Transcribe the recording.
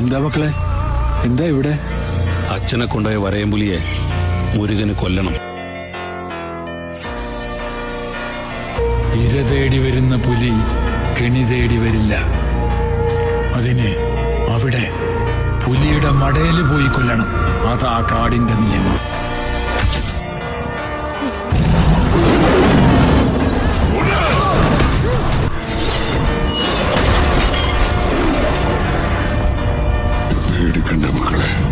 എന്താ മക്കളെ? എന്താ ഇവിടെ? അച്ഛനെ കൊണ്ടുപോയ വരയമ്പുലിയെ മുരുകന് കൊല്ലണം. ഇര തേടി വരുന്ന പുലി കെണി തേടി വരില്ല. അതിന് അവിടെ പുലിയുടെ മടയിൽ പോയി കൊല്ലണം. അതാ കാടിന്റെ നിയമം. Democrat.